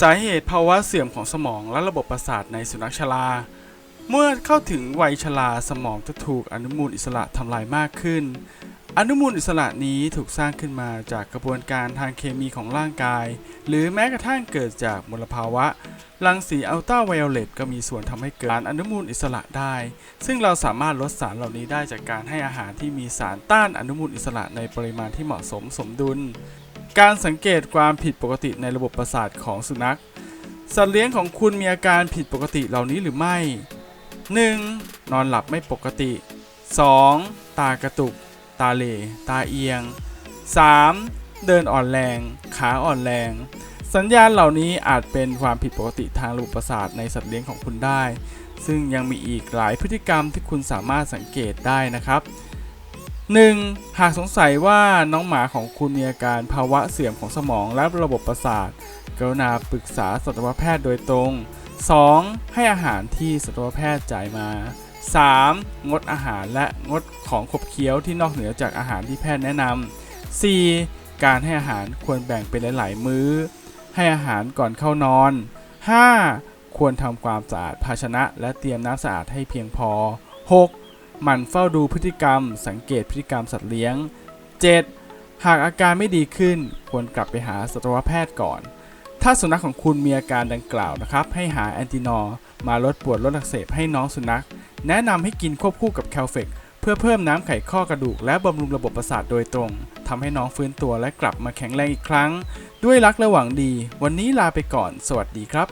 สาเหตุภาวะเสื่อมของสมองและระบบประสาทในสุนัขชรา เมื่อเข้าถึงวัยชราสมองจะถูกอนุมูลอิสระทำลายมากขึ้น อนุมูลอิสระนี้ถูกสร้างขึ้นมาจากกระบวนการทางเคมีของร่างกาย หรือแม้กระทั่งเกิดจากมลภาวะรังสีอัลตราไวโอเลตก็มีส่วนทำให้เกิดสารอนุมูลอิสระได้ ซึ่งเราสามารถลดสารเหล่านี้ได้จากการให้อาหารที่มีสารต้านอนุมูลอิสระในปริมาณที่เหมาะสมสมดุล การสังเกตความผิดปกติในระบบประสาทของสุนัข สัตว์เลี้ยงของคุณมีอาการผิดปกติเหล่านี้หรือไม่ 1. นอนหลับไม่ปกติ 2. ตากระตุก ตาเหล่ตาเอียง 3. เดินอ่อนแรง ขาอ่อนแรง สัญญาณเหล่านี้อาจเป็นความผิดปกติทางระบบประสาทในสัตว์เลี้ยงของคุณได้ ซึ่งยังมีอีกหลายพฤติกรรมที่คุณสามารถสังเกตได้นะครับ 1. หากสงสัยว่าน้องหมาของคุณมีอาการภาวะเสื่อมของสมองและระบบประสาท กรุณาปรึกษาสัตวแพทย์โดยตรง 2. ให้อาหารที่สัตวแพทย์จ่ายมา 3. งดอาหารและงดของขบเคี้ยวที่นอกเหนือจากอาหารที่แพทย์แนะนำ 4. การให้อาหารควรแบ่งเป็นหลาย ๆ มื้อ ให้อาหารก่อนเข้านอน 5. ควรทำความสะอาดภาชนะและเตรียมน้ำสะอาดให้เพียงพอ 6. หมั่นเฝ้าดูพฤติกรรม สังเกตพฤติกรรมสัตว์เลี้ยง 7. หากอาการไม่ดีขึ้น ควรกลับไปหาสัตวแพทย์ก่อน ถ้าสุนัขของคุณมีอาการดังกล่าวนะครับ ให้หาแอนตินอร์มาลดปวดลดอักเสบให้น้องสุนัข แนะนำให้กินควบคู่กับแคลเฟกเพื่อเพิ่มน้ำไขข้อกระดูกและบำรุงระบบประสาทโดยตรงทำให้น้องฟื้นตัวและกลับมาแข็งแรงอีกครั้ง ด้วยรักและหวังดี วันนี้ลาไปก่อน สวัสดีครับ